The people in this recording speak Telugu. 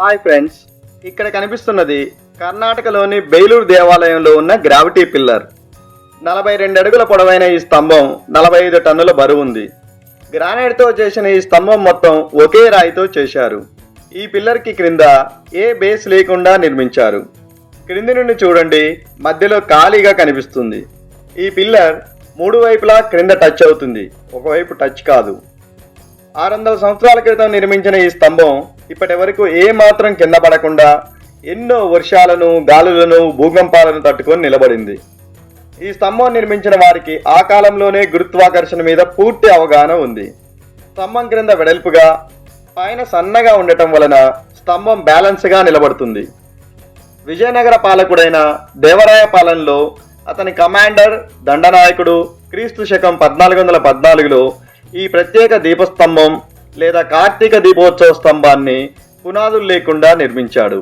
హాయ్ ఫ్రెండ్స్ ఇక్కడ కనిపిస్తున్నది కర్ణాటకలోని బెయిలూరు దేవాలయంలో ఉన్న గ్రావిటీ పిల్లర్. నలభై రెండు అడుగుల పొడవైన ఈ స్తంభం నలభై ఐదు టన్నుల బరువు ఉంది. గ్రానైట్తో చేసిన ఈ స్తంభం మొత్తం ఒకే రాయితో చేశారు. ఈ పిల్లర్కి క్రింద ఏ బేస్ లేకుండా నిర్మించారు. క్రింది నుండి చూడండి మధ్యలో ఖాళీగా కనిపిస్తుంది. ఈ పిల్లర్ మూడు వైపులా క్రింద టచ్ అవుతుంది. ఒకవైపు టచ్ కాదు. ఆరు వందల సంవత్సరాల క్రితం నిర్మించిన ఈ స్తంభం ఇప్పటి వరకు ఏ మాత్రం కింద పడకుండా ఎన్నో వర్షాలను గాలులను భూకంపాలను తట్టుకొని నిలబడింది. ఈ స్తంభం నిర్మించిన వారికి ఆ కాలంలోనే గురుత్వాకర్షణ మీద పూర్తి అవగాహన ఉంది. స్తంభం క్రింద వెడల్పుగా పైన సన్నగా ఉండటం వలన స్తంభం బ్యాలెన్స్గా నిలబడుతుంది. విజయనగర పాలకుడైన దేవరాయ పాలనలో అతని కమాండర్ దండనాయకుడు క్రీస్తు శకం పద్నాలుగు వందల పద్నాలుగులో ఈ ప్రత్యేక దీపస్తంభం లేదా కార్తీక దీపోత్సవ స్తంభాన్ని పునాదులు లేకుండా నిర్మించాడు.